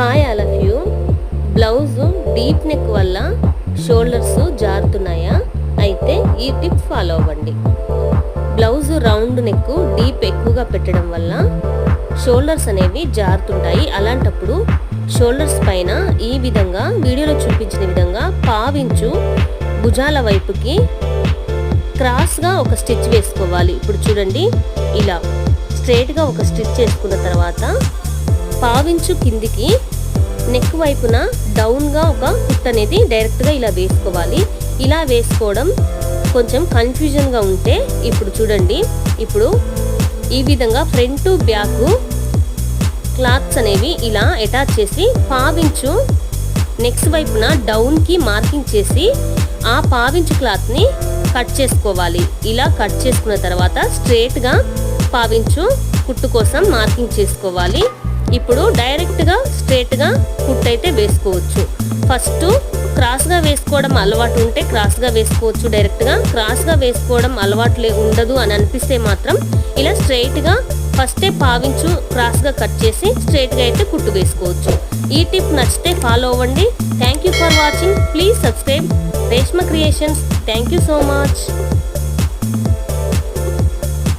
Hi all of you. Blouse deep neck వల్ల shoulders జారుతున్నాయా? అయితే ఈ టిప్ ఫాలో అవ్వండి. బ్లౌజ్ రౌండ్ నెక్ డీప్ ఎక్కువగా పెట్టడం వల్ల షోల్డర్స్ అనేవి జారుతుంటాయి. అలాంటప్పుడు షోల్డర్స్ పైన ఈ విధంగా వీడియోలో చూపించిన విధంగా పావించు భుజాల వైపుకి క్రాస్గా ఒక స్టిచ్ వేసుకోవాలి. ఇప్పుడు చూడండి ఇలా స్ట్రేట్గా ఒక స్టిచ్ చేసుకున్న తర్వాత పావించు కిందికి నెక్ వైపున డౌన్గా ఒక కుట్ అనేది డైరెక్ట్గా ఇలా వేసుకోవాలి. ఇలా వేసుకోవడం కొంచెం కన్ఫ్యూజన్గా ఉంటే ఇప్పుడు చూడండి. ఇప్పుడు ఈ విధంగా ఫ్రంట్ బ్యాక్ క్లాత్స్ అనేవి ఇలా అటాచ్ చేసి పావించు నెక్స్ట్ వైపున డౌన్కి మార్కింగ్ చేసి ఆ పావించు క్లాత్ని కట్ చేసుకోవాలి. ఇలా కట్ చేసుకున్న తర్వాత స్ట్రేట్గా పావించు కుట్టు కోసం మార్కింగ్ చేసుకోవాలి. ఇప్పుడు డైరెక్ట్గా స్ట్రేట్గా కుట్ అయితే వేసుకోవచ్చు. ఫస్ట్ క్రాస్గా వేసుకోవడం అలవాటు ఉంటే క్రాస్గా వేసుకోవచ్చు డైరెక్ట్గా. క్రాస్గా వేసుకోవడం అలవాటు లే ఉండదు అని అనిపిస్తే మాత్రం ఇలా స్ట్రైట్గా ఫస్టే పావించు క్రాస్గా కట్ చేసి స్ట్రైట్గా అయితే కుట్టు వేసుకోవచ్చు. ఈ టిప్ నచ్చితే ఫాలో అవ్వండి. Thank you for watching. Please subscribe Reshma creations. Thank you so much.